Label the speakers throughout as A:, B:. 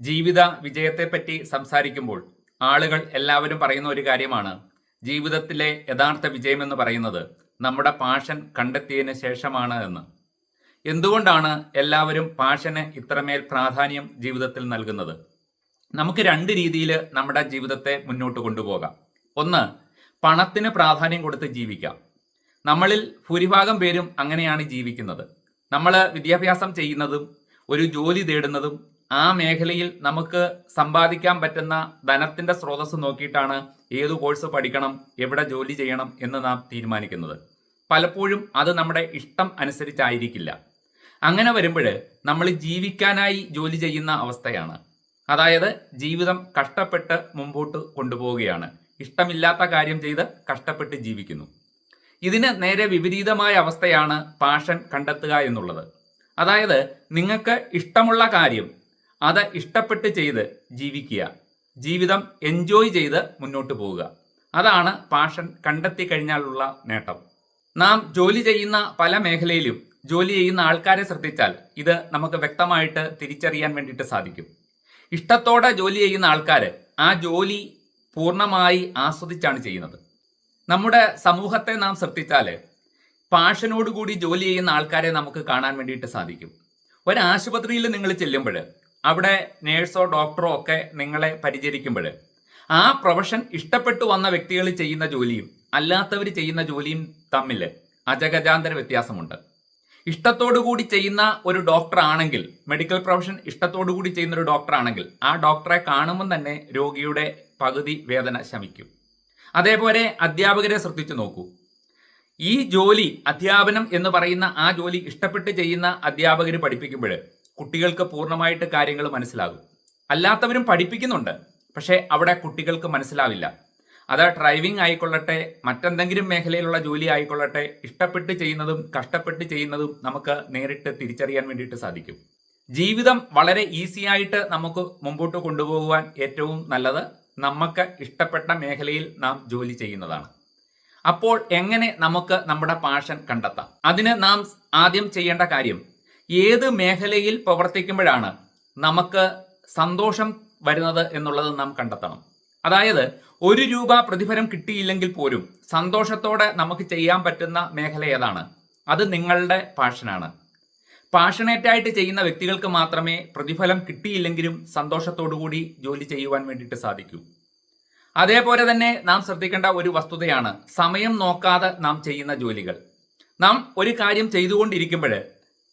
A: ജീവിത വിജയത്തെപ്പറ്റി സംസാരിക്കുമ്പോൾ ആളുകൾ എല്ലാവരും പറയുന്ന ഒരു കാര്യമാണ്. ജീവിതത്തിലെ യഥാർത്ഥ വിജയം എന്ന് പറയുന്നത് നമ്മുടെ പാഷൻ കണ്ടെത്തിയതിന് ശേഷമാണ് എന്ന്. എന്തുകൊണ്ടാണ് എല്ലാവരും പാഷന് ഇത്രമേൽ പ്രാധാന്യം ജീവിതത്തിൽ നൽകുന്നത്? നമുക്ക് രണ്ട് രീതിയിൽ നമ്മുടെ ജീവിതത്തെ മുന്നോട്ട് കൊണ്ടുപോകാം. ഒന്ന് പണത്തിന് പ്രാധാന്യം കൊടുത്ത് ജീവിക്കാം. നമ്മളിൽ ഭൂരിഭാഗം പേരും അങ്ങനെയാണ് ജീവിക്കുന്നത്. നമ്മൾ വിദ്യാഭ്യാസം ചെയ്യുന്നതും ഒരു ജോലി തേടുന്നതും ആ മേഖലയിൽ നമുക്ക് സമ്പാദിക്കാൻ പറ്റുന്ന ധനത്തിന്റെ സ്രോതസ് നോക്കിയിട്ടാണ് ഏത് കോഴ്സ് പഠിക്കണം എവിടെ ജോലി ചെയ്യണം എന്ന് നാം തീരുമാനിക്കുന്നത്. പലപ്പോഴും അത് നമ്മുടെ ഇഷ്ടം അനുസരിച്ചായിരിക്കില്ല. അങ്ങനെ വരുമ്പോൾ നമ്മൾ ജീവിക്കാനായി ജോലി ചെയ്യുന്ന അവസ്ഥയാണ്. അതായത് ജീവിതം കഷ്ടപ്പെട്ട് മുമ്പോട്ട് കൊണ്ടുപോവുകയാണ്. ഇഷ്ടമില്ലാത്ത കാര്യം ചെയ്ത് കഷ്ടപ്പെട്ട് ജീവിക്കുന്നു. ഇതിന് നേരെ വിപരീതമായ അവസ്ഥയാണ് പാഷൻ കണ്ടെത്തുക എന്നുള്ളത്. അതായത് നിങ്ങൾക്ക് ഇഷ്ടമുള്ള കാര്യം അത് ഇഷ്ടപ്പെട്ട് ചെയ്ത് ജീവിക്കുക. ജീവിതം എൻജോയ് ചെയ്ത് മുന്നോട്ട് പോവുക. അതാണ് പാഷൻ കണ്ടെത്തി കഴിഞ്ഞാലുള്ള നേട്ടം. നാം ജോലി ചെയ്യുന്ന പല മേഖലയിലും ജോലി ചെയ്യുന്ന ആൾക്കാരെ ശ്രദ്ധിച്ചാൽ ഇത് നമുക്ക് വ്യക്തമായിട്ട് തിരിച്ചറിയാൻ വേണ്ടിയിട്ട് സാധിക്കും. ഇഷ്ടത്തോടെ ജോലി ചെയ്യുന്ന ആൾക്കാർ ആ ജോലി പൂർണമായി ആസ്വദിച്ചാണ് ചെയ്യുന്നത്. നമ്മുടെ സമൂഹത്തെ നാം ശ്രദ്ധിച്ചാൽ പാഷനോടുകൂടി ജോലി ചെയ്യുന്ന ആൾക്കാരെ നമുക്ക് കാണാൻ വേണ്ടിയിട്ട് സാധിക്കും. ഒരു ആശുപത്രിയിൽ നിങ്ങൾ ചെല്ലുമ്പോൾ അവിടെ നേഴ്സോ ഡോക്ടറോ ഒക്കെ നിങ്ങളെ പരിചരിക്കുമ്പോൾ ആ പ്രൊഫഷൻ ഇഷ്ടപ്പെട്ടു വന്ന വ്യക്തികൾ ചെയ്യുന്ന ജോലിയും അല്ലാത്തവർ ചെയ്യുന്ന ജോലിയും തമ്മിൽ അജഗജാന്തര വ്യത്യാസമുണ്ട്. കൂടി ചെയ്യുന്ന ഒരു ഡോക്ടർ ആണെങ്കിൽ മെഡിക്കൽ പ്രൊഫഷൻ കൂടി ചെയ്യുന്ന ഒരു ഡോക്ടർ ആണെങ്കിൽ ആ ഡോക്ടറെ കാണുമ്പോൾ തന്നെ രോഗിയുടെ പകുതി വേദന ശമിക്കും. അതേപോലെ അധ്യാപകരെ ശ്രദ്ധിച്ചു നോക്കൂ. ഈ ജോലി അധ്യാപനം എന്ന് പറയുന്ന ആ ജോലി ഇഷ്ടപ്പെട്ട് ചെയ്യുന്ന അധ്യാപകർ പഠിപ്പിക്കുമ്പോൾ കുട്ടികൾക്ക് പൂർണമായിട്ട് കാര്യങ്ങൾ മനസ്സിലാകും. അല്ലാത്തവരും പഠിപ്പിക്കുന്നുണ്ട് പക്ഷേ അവിടെ കുട്ടികൾക്ക് മനസ്സിലാവില്ല. അത് ഡ്രൈവിംഗ് ആയിക്കൊള്ളട്ടെ മറ്റെന്തെങ്കിലും മേഖലയിലുള്ള ജോലി ആയിക്കൊള്ളട്ടെ ഇഷ്ടപ്പെട്ട് ചെയ്യുന്നതും കഷ്ടപ്പെട്ട് ചെയ്യുന്നതും നമുക്ക് നേരിട്ട് തിരിച്ചറിയാൻ വേണ്ടിയിട്ട് സാധിക്കും. ജീവിതം വളരെ ഈസി ആയിട്ട് നമുക്ക് മുമ്പോട്ട് കൊണ്ടുപോകുവാൻ ഏറ്റവും നല്ലത് നമുക്ക് ഇഷ്ടപ്പെട്ട മേഖലയിൽ നാം ജോലി ചെയ്യുന്നതാണ്. അപ്പോൾ എങ്ങനെ നമുക്ക് നമ്മുടെ പാഷൻ കണ്ടെത്താം? അതിന് നാം ആദ്യം ചെയ്യേണ്ട കാര്യം ഏത് മേഖലയിൽ പ്രവർത്തിക്കുമ്പോഴാണ് നമുക്ക് സന്തോഷം വരുന്നത് എന്നുള്ളത് നാം കണ്ടെത്തണം. അതായത് ഒരു രൂപ പ്രതിഫലം കിട്ടിയില്ലെങ്കിൽ പോലും സന്തോഷത്തോടെ നമുക്ക് ചെയ്യാൻ പറ്റുന്ന മേഖല ഏതാണ്? അത് നിങ്ങളുടെ പാഷനാണ്. പാഷനേറ്റായിട്ട് ചെയ്യുന്ന വ്യക്തികൾക്ക് മാത്രമേ പ്രതിഫലം കിട്ടിയില്ലെങ്കിലും സന്തോഷത്തോടുകൂടി ജോലി ചെയ്യുവാൻ വേണ്ടിയിട്ട് സാധിക്കൂ. അതേപോലെ തന്നെ നാം ശ്രദ്ധിക്കേണ്ട ഒരു വസ്തുതയാണ് സമയം നോക്കാതെ നാം ചെയ്യുന്ന ജോലികൾ. നാം ഒരു കാര്യം ചെയ്തുകൊണ്ടിരിക്കുമ്പോൾ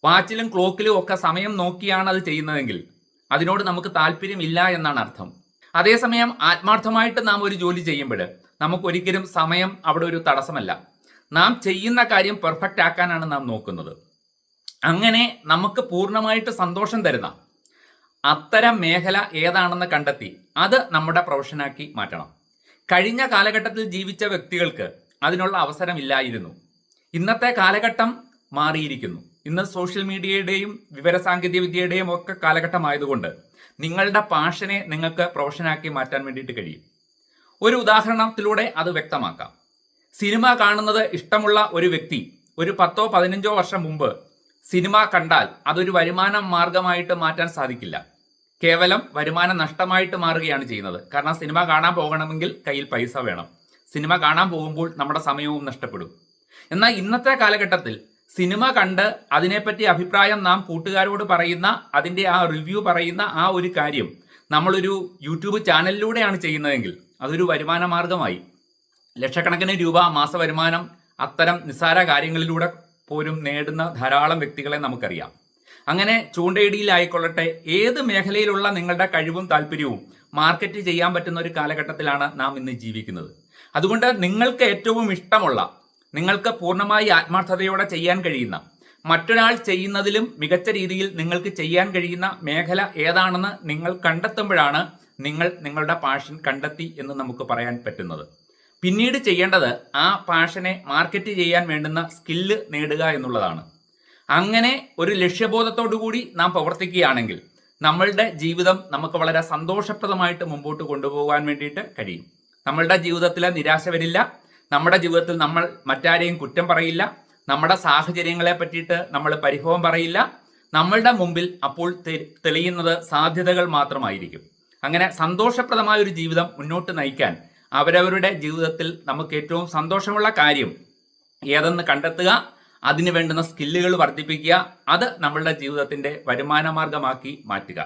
A: വാച്ചിലും ക്ലോക്കിലും ഒക്കെ സമയം നോക്കിയാണ് അത് ചെയ്യുന്നതെങ്കിൽ അതിനോട് നമുക്ക് താല്പര്യമില്ല എന്നാണ് അർത്ഥം. അതേസമയം ആത്മാർത്ഥമായിട്ട് നാം ഒരു ജോലി ചെയ്യുമ്പോൾ നമുക്ക് ഒരിക്കലും സമയം അവിടെ ഒരു തടസ്സമല്ല. നാം ചെയ്യുന്ന കാര്യം പെർഫെക്റ്റ് ആക്കാനാണ് നാം നോക്കുന്നത്. അങ്ങനെ നമുക്ക് പൂർണമായിട്ട് സന്തോഷം തരുന്ന അത്തരം മേഖല ഏതാണെന്ന് കണ്ടെത്തി അത് നമ്മുടെ പ്രൊഫഷനാക്കി മാറ്റണം. കഴിഞ്ഞ കാലഘട്ടത്തിൽ ജീവിച്ച വ്യക്തികൾക്ക് അതിനുള്ള അവസരമില്ലായിരുന്നു. ഇന്നത്തെ കാലഘട്ടം മാറിയിരിക്കുന്നു. ഇന്ന് സോഷ്യൽ മീഡിയയുടെയും വിവരസാങ്കേതിക വിദ്യയുടെയും ഒക്കെ കാലഘട്ടമായതുകൊണ്ട് നിങ്ങളുടെ പാഷനെ നിങ്ങൾക്ക് പ്രൊഫഷനാക്കി മാറ്റാൻ വേണ്ടിയിട്ട് കഴിയും. ഒരു ഉദാഹരണത്തിലൂടെ അത് വ്യക്തമാക്കാം. സിനിമ കാണുന്നത് ഇഷ്ടമുള്ള ഒരു വ്യക്തി ഒരു പത്തോ പതിനഞ്ചോ വർഷം മുമ്പ് സിനിമ കണ്ടാൽ അതൊരു വരുമാന മാർഗമായിട്ട് മാറ്റാൻ സാധിക്കില്ല. കേവലം വരുമാന നഷ്ടമായിട്ട് മാറുകയാണ് ചെയ്യുന്നത്. കാരണം സിനിമ കാണാൻ പോകണമെങ്കിൽ കയ്യിൽ പൈസ വേണം. സിനിമ കാണാൻ പോകുമ്പോൾ നമ്മുടെ സമയവും നഷ്ടപ്പെടും. എന്നാൽ ഇന്നത്തെ കാലഘട്ടത്തിൽ സിനിമ കണ്ട് അതിനെപ്പറ്റി അഭിപ്രായം നാം കൂട്ടുകാരോട് പറയുന്ന അതിന്റെ ആ റിവ്യൂ പറയുന്ന ആ ഒരു കാര്യം നമ്മളൊരു യൂട്യൂബ് ചാനലിലൂടെയാണ് ചെയ്യുന്നതെങ്കിൽ അതൊരു വരുമാന മാർഗമായി. ലക്ഷക്കണക്കിന് രൂപ മാസ വരുമാനം അത്തരം നിസ്സാര കാര്യങ്ങളിലൂടെ പോലും നേടുന്ന ധാരാളം വ്യക്തികളെ നമുക്കറിയാം. അങ്ങനെ ചൂണ്ടയിടിയിലായിക്കൊള്ളട്ടെ ഏത് മേഖലയിലുള്ള നിങ്ങളുടെ കഴിവും താല്പര്യവും മാർക്കറ്റ് ചെയ്യാൻ പറ്റുന്ന ഒരു കാലഘട്ടത്തിലാണ് നാം ഇന്ന് ജീവിക്കുന്നത്. അതുകൊണ്ട് നിങ്ങൾക്ക് ഏറ്റവും ഇഷ്ടമുള്ള നിങ്ങൾക്ക് പൂർണമായി ആത്മാർത്ഥതയോടെ ചെയ്യാൻ കഴിയുന്ന മറ്റൊരാൾ ചെയ്യുന്നതിലും മികച്ച രീതിയിൽ നിങ്ങൾക്ക് ചെയ്യാൻ കഴിയുന്ന മേഖല ഏതാണെന്ന് നിങ്ങൾ കണ്ടെത്തുമ്പോഴാണ് നിങ്ങൾ നിങ്ങളുടെ പാഷൻ കണ്ടെത്തി എന്ന് നമുക്ക് പറയാൻ പറ്റുന്നത്. പിന്നീട് ചെയ്യേണ്ടത് ആ പാഷനെ മാർക്കറ്റ് ചെയ്യാൻ വേണ്ടുന്ന സ്കില്ല് നേടുക എന്നുള്ളതാണ്. അങ്ങനെ ഒരു ലക്ഷ്യബോധത്തോടു കൂടി നാം പ്രവർത്തിക്കുകയാണെങ്കിൽ നമ്മളുടെ ജീവിതം നമുക്ക് വളരെ സന്തോഷപ്രദമായിട്ട് മുമ്പോട്ട് കൊണ്ടുപോകാൻ വേണ്ടിയിട്ട് കഴിയും. നമ്മളുടെ ജീവിതത്തിൽ നിരാശ വരില്ല നമ്മുടെ ജീവിതത്തിൽ നമ്മൾ മറ്റാരെയും കുറ്റം പറയില്ല. നമ്മുടെ സാഹചര്യങ്ങളെ പറ്റിയിട്ട് നമ്മൾ പരിഭവം പറയില്ല. നമ്മളുടെ മുമ്പിൽ അപ്പോൾ തെളിയുന്നത് സാധ്യതകൾ മാത്രമായിരിക്കും. അങ്ങനെ സന്തോഷപ്രദമായ ഒരു ജീവിതം മുന്നോട്ട് നയിക്കാൻ അവരവരുടെ ജീവിതത്തിൽ നമുക്ക് ഏറ്റവും സന്തോഷമുള്ള കാര്യം ഏതെന്ന് കണ്ടെത്തുക അതിനു വേണ്ടുന്ന സ്കില്ലുകൾ വർദ്ധിപ്പിക്കുക അത് നമ്മളുടെ ജീവിതത്തിന്റെ വരുമാന മാർഗമാക്കി മാറ്റുക.